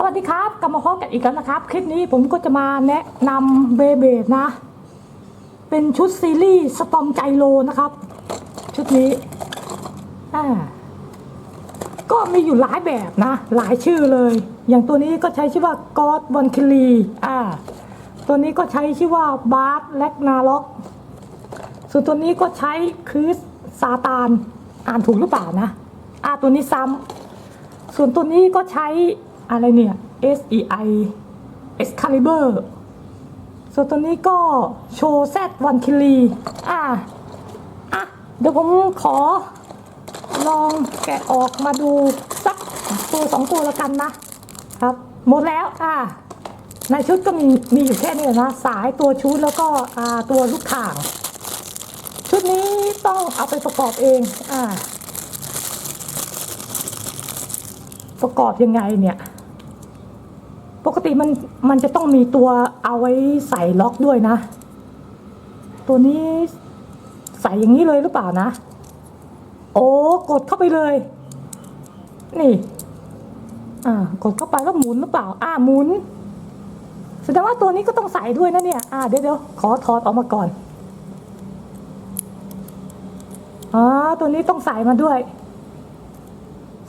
สวัสดีครับกลับมาพบกันอีกแล้วนะครับ คลิปนี้ผมก็จะมาแนะนำเบเบดนะ เป็นชุดซีรีส์สตอมไจโลนะครับ ชุดนี้อ่าก็มีอยู่หลายแบบนะ หลายชื่อเลย อย่างตัวนี้ก็ใช้ชื่อว่ากอดบอนคิลีอ่าตัวนี้ก็ใช้ชื่อว่าบาร์แลกนาล็อก ส่วนตัวนี้ก็ใช้คริสซาตานอ่านถูกหรือเปล่านะอ่าตัวนี้ซ้ำส่วนตัวนี้ก็ใช้ อะไรเนี่ย S E I Excalibur ส่วนตัวนี้ก็โชว์แซดวันคิลีอ่าอะ เดี๋ยวผมขอ ลองแกะออกมาดูสักตัวสองตัวแล้วกันนะ ครับ หมดแล้วอ่าในชุดก็มีมีอยู่แค่นี้นะ สายตัวชุดแล้วก็อ่าตัวลูกข่าง ชุดนี้ต้องเอาไปประกอบเองอ่าประกอบยังไงเนี่ย ปกติมันมันจะต้องมีตัวเอาไว้ใส่ล็อกด้วยนะ ตัวนี้ใส่อย่างนี้เลยหรือเปล่านะ โอ้กดเข้าไปเลย นี่ อ่ากดเข้าไปแล้วหมุนหรือเปล่า อ่าหมุนแสดงว่าตัวนี้ก็ต้องใส่ด้วยนะเนี่ย อ่าเดี๋ยวเดี๋ยวขอถอดออกมาก่อนอ๋อตัวนี้ต้องใส่มาด้วย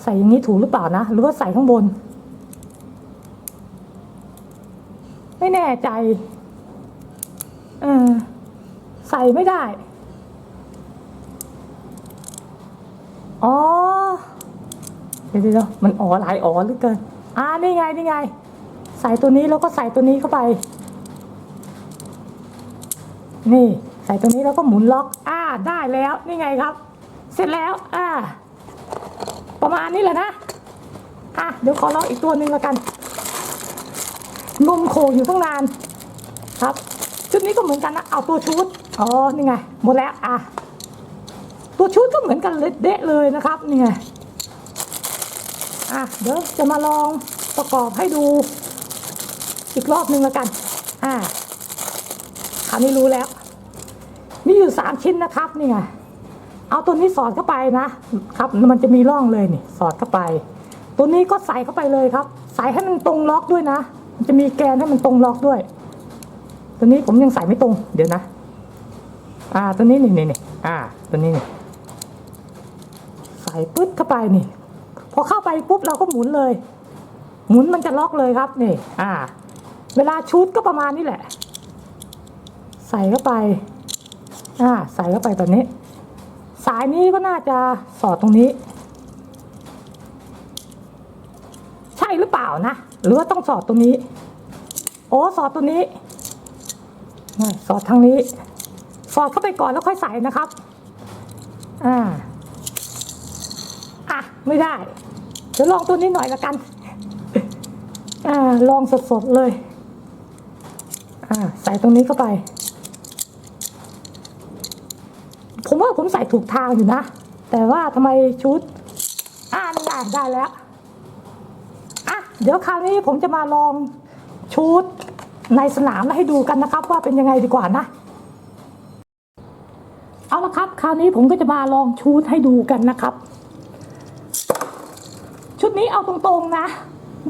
ใส่อย่างนี้ถูกหรือเปล่านะ หรือว่าใส่ข้างบน ไม่ แน่ใจ เออ ใส่ไม่ได้ อ๋อ เดี๋ยวเดี๋ยวมันอ๋อหลายอ๋อเหลือเกิน อ่านี่ไงนี่ไง ใส่ตัวนี้แล้วก็ใส่ตัวนี้เข้าไป นี่ ใส่ตัวนี้แล้วก็หมุนล็อก อ่า ได้แล้ว นี่ไงครับ เสร็จแล้ว อ่า ประมาณนี้แหละนะ อะ เดี๋ยวขอลองอีกตัวหนึ่งแล้วกัน นมโคอยู่ตั้งนาน ครับ ชุดนี้ก็เหมือนกันนะ เอาตัวชุด อ๋อ นี่ไง หมดแล้วอะ ตัวชุดก็เหมือนกันเลยเดะเลยนะครับ นี่ไง อะ เดี๋ยวจะมาลองประกอบให้ดู อีกรอบหนึ่งแล้วกัน อ่าคราวนี้รู้แล้ว มีอยู่สามชิ้นนะครับ นี่ไง เอาตัวนี้สอดเข้าไปนะครับ มันจะมีร่องเลยนี่ สอดเข้าไป ตัวนี้ก็ใส่เข้าไปเลยครับ ใส่ให้มันตรงล็อกด้วยนะ จะมีแกนให้มันตรงล็อกด้วย ตัวนี้ผมยังใส่ไม่ตรง เดี๋ยวนะ อ่า ตัวนี้นี่นี่นี่อ่า ตัวนี้นี่ใส่ปึ๊ดเข้าไปนี่ พอเข้าไปปุ๊บเราก็หมุนเลย หมุนมันจะล็อกเลยครับนี่ อ่า เวลาชุดก็ประมาณนี้แหละ ใส่เข้าไป อ่า ใส่เข้าไปแบบนี้ สายนี้ก็น่าจะสอดตรงนี้ ใช่หรือเปล่านะ รือว่าต้องสอดตรงนี้ โอ้สอดตัวนี้สอดทางนี้ สอดเข้าไปก่อนแล้วค่อยใส่นะครับ อ่า อะ ไม่ได้ เดี๋ยวลองตัวนี้หน่อยละกัน อ่า ลองสดๆเลย อ่า ใส่ตรงนี้เข้าไป ผมว่าผมใส่ถูกทางอยู่นะ แต่ว่าทำไมชุด อ่านี่ไงได้แล้ว เดี๋ยวคราวนี้ผมจะมาลองชุดในสนามให้ดูกันนะครับ ว่าเป็นยังไงดีกว่านะ เอาละครับ คราวนี้ผมก็จะมาลองชุดให้ดูกันนะครับ ชุดนี้เอาตรงๆนะ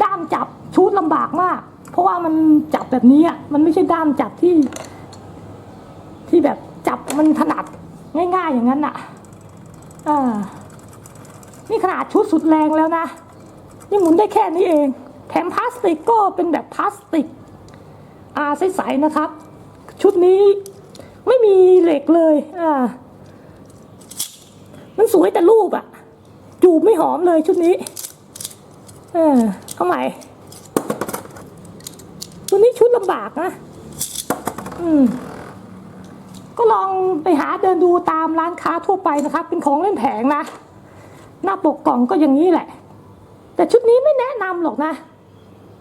ด้ามจับชุดลำบากมาก เพราะว่ามันจับแบบนี้อะมันไม่ใช่ด้ามจับที่ ที่แบบจับมันถนัดง่าย ๆ อย่างนั้นน่ะอ่านี่ขนาดชุดสุดแรงแล้วนะ นี่หมุนได้แค่นี้เอง แถมพลาสติกก็เป็นแบบพลาสติกอ่าใสๆนะครับ ชุดนี้ไม่มีเหล็กเลย อ่า มันสวยแต่รูปอะจูบไม่หอมเลยชุดนี้ เออเอาใหม่ตัวนี้ชุดลำบากนะ อืม ก็ลองไปหาเดินดูตามร้านค้าทั่วไปนะครับ เป็นของเล่นแผงนะ หน้าปกกล่องก็อย่างนี้แหละ แต่ชุดนี้ไม่แนะนำหรอกนะ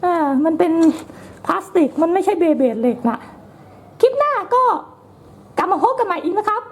อ่ามันเป็นพลาสติกมันไม่ใช่เบเบดเหล็กนะคลิปหน้าก็กลับมาพบกันใหม่อีกนะครับ